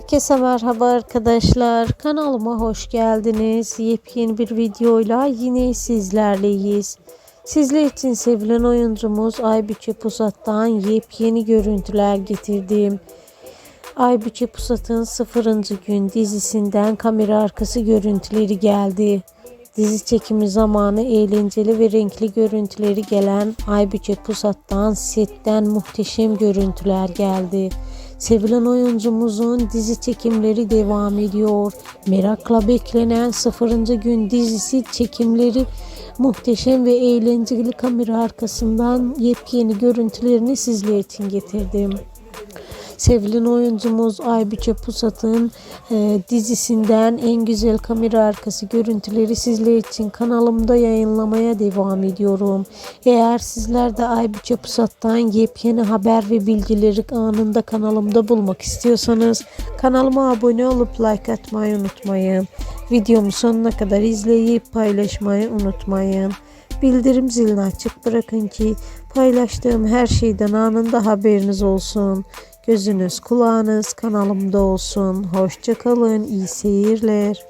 Herkese merhaba arkadaşlar. Kanalıma hoş geldiniz. Yepyeni bir videoyla yine sizlerleyiz. Sizler için sevilen oyuncumuz Aybüke Pusat'tan yepyeni görüntüler getirdim. Aybüke Pusat'ın 0. gün dizisinden kamera arkası görüntüleri geldi. Dizi çekimi zamanı eğlenceli ve renkli görüntüleri gelen Aybüke Pusat'tan setten muhteşem görüntüler geldi. Sevilen oyuncumuzun dizi çekimleri devam ediyor. Merakla beklenen 0. gün dizisi çekimleri muhteşem ve eğlenceli kamera arkasından yepyeni görüntülerini sizler için getirdim. Sevilen oyuncumuz Aybüke Pusat'ın e, dizisinden en güzel kamera arkası görüntüleri sizler için kanalımda yayınlamaya devam ediyorum. Eğer sizler de Aybüke Pusat'tan yepyeni haber ve bilgileri anında kanalımda bulmak istiyorsanız kanalıma abone olup like atmayı unutmayın. Videomu sonuna kadar izleyip paylaşmayı unutmayın. Bildirim zilini açık bırakın ki paylaştığım her şeyden anında haberiniz olsun. Gözünüz kulağınız kanalımda olsun. Hoşça kalın. iyi seyirler.